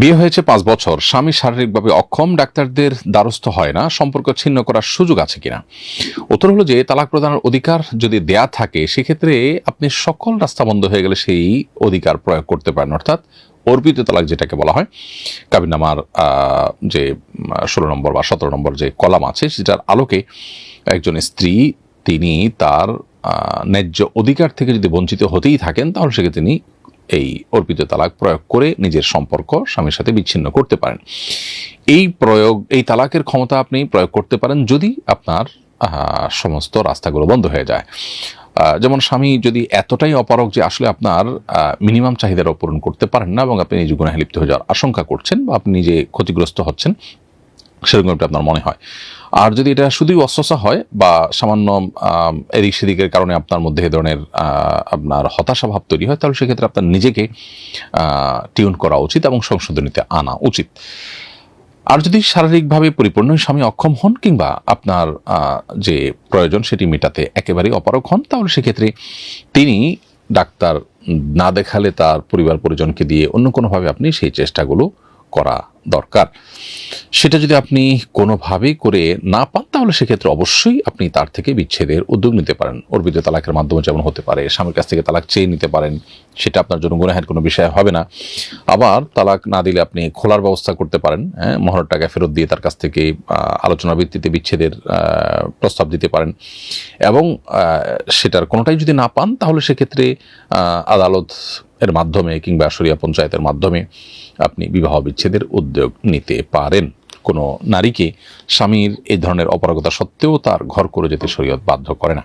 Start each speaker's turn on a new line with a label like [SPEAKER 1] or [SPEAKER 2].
[SPEAKER 1] বিয়ে হয়েছে পাঁচ বছর। স্বামী শারীরিকভাবে অক্ষম, ডাক্তারদের দ্বারস্থ হয় না, সম্পর্ক ছিন্ন করার সুযোগ আছে কিনা? উত্তর হলো যে, তালাক প্রদানের অধিকার যদি দেয়া থাকে, সেক্ষেত্রে আপনি সকল রাস্তা বন্ধ হয়ে গেলে সেই অধিকার প্রয়োগ করতে পারেন। অর্থাৎ অর্পিত তালাক যেটাকে বলা হয় কাবিনামার যে, ষোলো নম্বর বা সতেরো নম্বর যে কলাম আছে, সেটার আলোকে একজন স্ত্রী, তিনি তার ন্যায্য অধিকার থেকে যদি বঞ্চিত হতেই থাকেন, তাহলে সেক্ষেত্রে তিনি এই অর্পিত তালাক প্রয়োগ করে নিজের সম্পর্ক স্বামীর সাথে বিচ্ছিন্ন করতে পারেন। এই প্রয়োগ, এই তালাকের ক্ষমতা আপনি প্রয়োগ করতে পারেন যদি আপনার সমস্ত রাস্তাগুলো বন্ধ হয়ে যায়। যেমন স্বামী যদি এতটাই অপারক যে আসলে আপনার মিনিমাম চাহিদার পূরণ করতে পারেন না এবং আপনি নিজে গুণাহে লিপ্ত হয়ে যাওয়ার আশঙ্কা করছেন বা আপনি নিজে ক্ষতিগ্রস্ত হচ্ছেন সেরকম একটা আপনার মনে হয়। আর যদি এটা শুধুই অস্বসা হয় বা সামান্য এদিক সেদিকের কারণে আপনার মধ্যে এ ধরনের আপনার হতাশা ভাব তৈরি হয়, তাহলে সেক্ষেত্রে আপনার নিজেকে টিউন করা উচিত এবং সংশোধনীতে আনা উচিত। আর যদি শারীরিকভাবে পরিপূর্ণ স্বামী অক্ষম হন কিংবা আপনার যে প্রয়োজন সেটি মেটাতে একেবারেই অপারক হন, তাহলে সেক্ষেত্রে তিনি ডাক্তার না দেখালে তার পরিবার পরিজনকে দিয়ে অন্য কোনোভাবে আপনি সেই চেষ্টাগুলো করা দরকার। সেটা যদি আপনি কোনোভাবেই করে না পান তাহলে সেক্ষেত্রে অবশ্যই আপনি তার থেকে বিচ্ছেদের উদ্যোগ নিতে পারেন। অর্পিত তালাকের মাধ্যমে যেমন হতে পারে স্বামীর কাছ থেকে তালাক চেয়ে নিতে পারেন সেটা আপনার জন্য গুনাহের কোনো বিষয় হবে না। আবার তালাক না দিলে আপনি খোলার ব্যবস্থা করতে পারেন হ্যাঁ মহরের টাকা ফেরত দিয়ে তার কাছ থেকে আহ, আলোচনার ভিত্তিতে বিচ্ছেদের প্রস্তাব দিতে পারেন। এবং সেটার কোনোটাই যদি না পান তাহলে সেক্ষেত্রে আদালত এর মাধ্যমে কিংবা সরিয়া পঞ্চায়েতের মাধ্যমে আপনি বিবাহ বিচ্ছেদের উদ্যোগ নিতে পারেন। কোনো নারীকে স্বামীর এই ধরনের অপারগতা সত্ত্বেও তার ঘর করে যেতে শরীয়ত বাধ্য করে না।